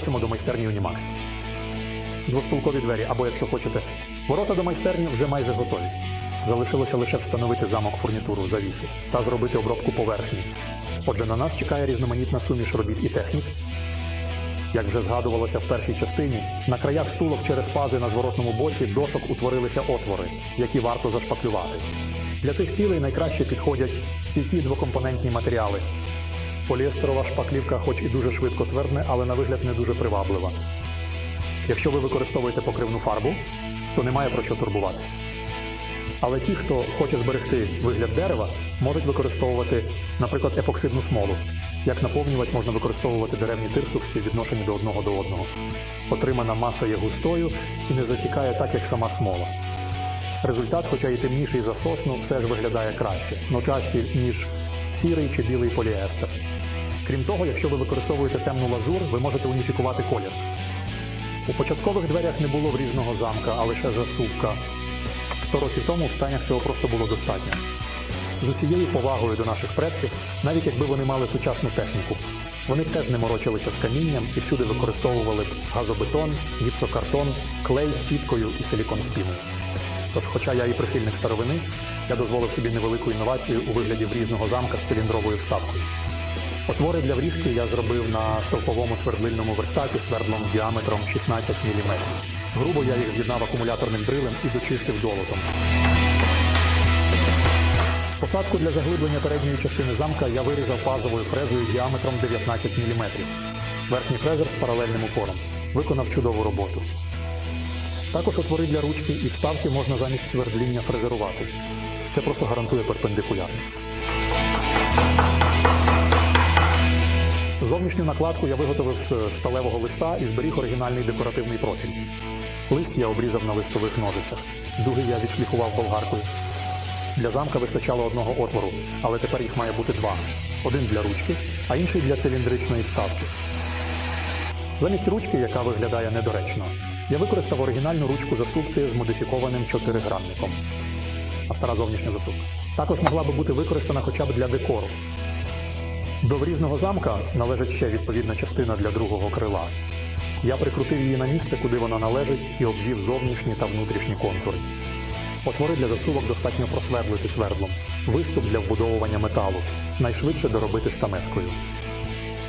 Просимо до майстерні Унімакс. Двостулкові двері, або, якщо хочете, ворота до майстерні вже майже готові. Залишилося лише встановити замок фурнітуру завіси та зробити обробку поверхні. Отже, на нас чекає різноманітна суміш робіт і технік. Як вже згадувалося в першій частині, на краях стулок через пази на зворотному боці дошок утворилися отвори, які варто зашпаклювати. Для цих цілей найкраще підходять стійкі двокомпонентні матеріали. Поліестерова шпаклівка, хоч і дуже швидко твердне, але на вигляд не дуже приваблива. Якщо ви використовуєте покривну фарбу, то немає про що турбуватися. Але ті, хто хоче зберегти вигляд дерева, можуть використовувати, наприклад, епоксидну смолу. Як наповнювач можна використовувати деревні тирсу в співвідношенні до одного до одного. Отримана маса є густою і не затікає так, як сама смола. Результат, хоча і темніший за сосну, все ж виглядає краще, но чаще, ніж сірий чи білий поліестер. Крім того, якщо ви використовуєте темну лазур, ви можете уніфікувати колір. У початкових дверях не було в різного замка, а лише засувка. Сто років тому в станях цього просто було достатньо. З усією повагою до наших предків, навіть якби вони мали сучасну техніку, вони теж не морочилися з камінням і всюди використовували б газобетон, гіпсокартон, клей з сіткою і силікон спіною. Тож, хоча я і прихильник старовини, я дозволив собі невелику інновацію у вигляді врізного замка з циліндровою вставкою. Отвори для врізки я зробив на стовповому свердлильному верстаті свердлом діаметром 16 мм. Грубо я їх з'єднав акумуляторним дрилем і дочистив долотом. Посадку для заглиблення передньої частини замка я вирізав пазовою фрезою діаметром 19 мм. Верхній фрезер з паралельним упором. Виконав чудову роботу. Також отвори для ручки і вставки можна замість свердління фрезерувати. Це просто гарантує перпендикулярність. Зовнішню накладку я виготовив з сталевого листа і зберіг оригінальний декоративний профіль. Лист я обрізав на листових ножицях. Дуги я відшліфував болгаркою. Для замка вистачало одного отвору, але тепер їх має бути два: один для ручки, а інший для циліндричної вставки. Замість ручки, яка виглядає недоречно, я використав оригінальну ручку засувки з модифікованим чотиригранником. А стара зовнішня засувка. Також могла би бути використана хоча б для декору. До врізного замка належить ще відповідна частина для другого крила. Я прикрутив її на місце, куди вона належить, і обвів зовнішні та внутрішні контури. Отвори для засувок достатньо просвердлити свердлом, виступ для вбудовування металу, найшвидше доробити стамескою.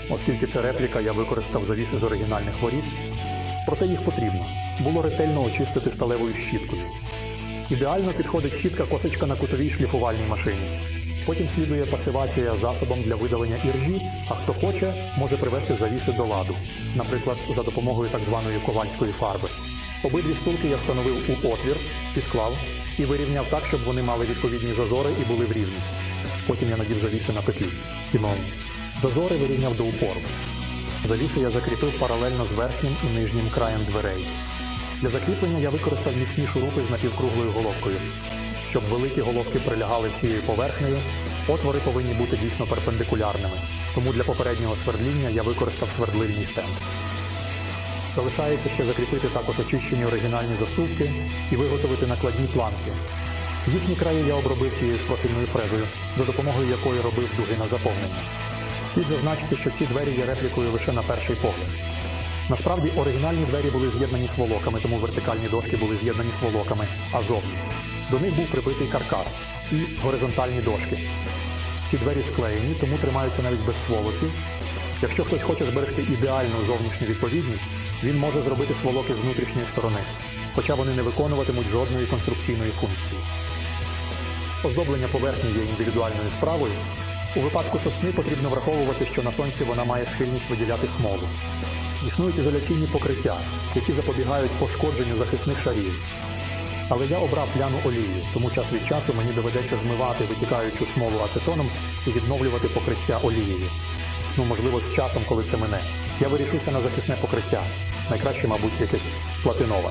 Оскільки це репліка, я використав завіси з оригінальних воріт, проте їх потрібно було ретельно очистити сталевою щіткою. Ідеально підходить щітка косичка на кутовій шліфувальній машині. Потім слідує пасивація засобом для видалення іржі, а хто хоче, може привести завіси до ладу, наприклад, за допомогою так званої ковальської фарби. Обидві стулки я встановив у отвір, підклав і вирівняв так, щоб вони мали відповідні зазори і були в рівні. Потім я надів завіси на петлі. Ну, зазори вирівняв до упору. Завіси я закріпив паралельно з верхнім і нижнім краєм дверей. Для закріплення я використав міцні шурупи з напівкруглою головкою. Щоб великі головки прилягали всією поверхнею, отвори повинні бути дійсно перпендикулярними. Тому для попереднього свердління я використав свердлильний стенд. Залишається ще закріпити також очищені оригінальні засувки і виготовити накладні планки. Їхні краї я обробив тією ж профільною фрезою, за допомогою якої робив дуги на заповнення. Слід зазначити, що ці двері є реплікою лише на перший погляд. Насправді оригінальні двері були з'єднані сволоками, тому вертикальні дошки були з'єднані сволоками, а зовні. До них був прибитий каркас і горизонтальні дошки. Ці двері склеєні, тому тримаються навіть без сволоків. Якщо хтось хоче зберегти ідеальну зовнішню відповідність, він може зробити сволоки з внутрішньої сторони, хоча вони не виконуватимуть жодної конструкційної функції. Оздоблення поверхні є індивідуальною справою. У випадку сосни потрібно враховувати, що на сонці вона має схильність виділяти смолу. Існують ізоляційні покриття, які запобігають пошкодженню захисних шарів. Але я обрав ляну олію, тому час від часу мені доведеться змивати витікаючу смолу ацетоном і відновлювати покриття олією. Ну, можливо, з часом, коли це мине. Я вирішуся на захисне покриття. Найкраще, мабуть, якесь платинове.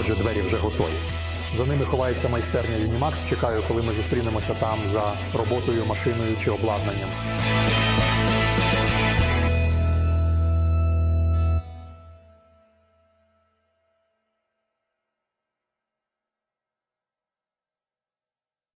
Адже двері вже готові. За ними ховається майстерня Unimax. Чекаю, коли ми зустрінемося там за роботою, машиною чи обладнанням.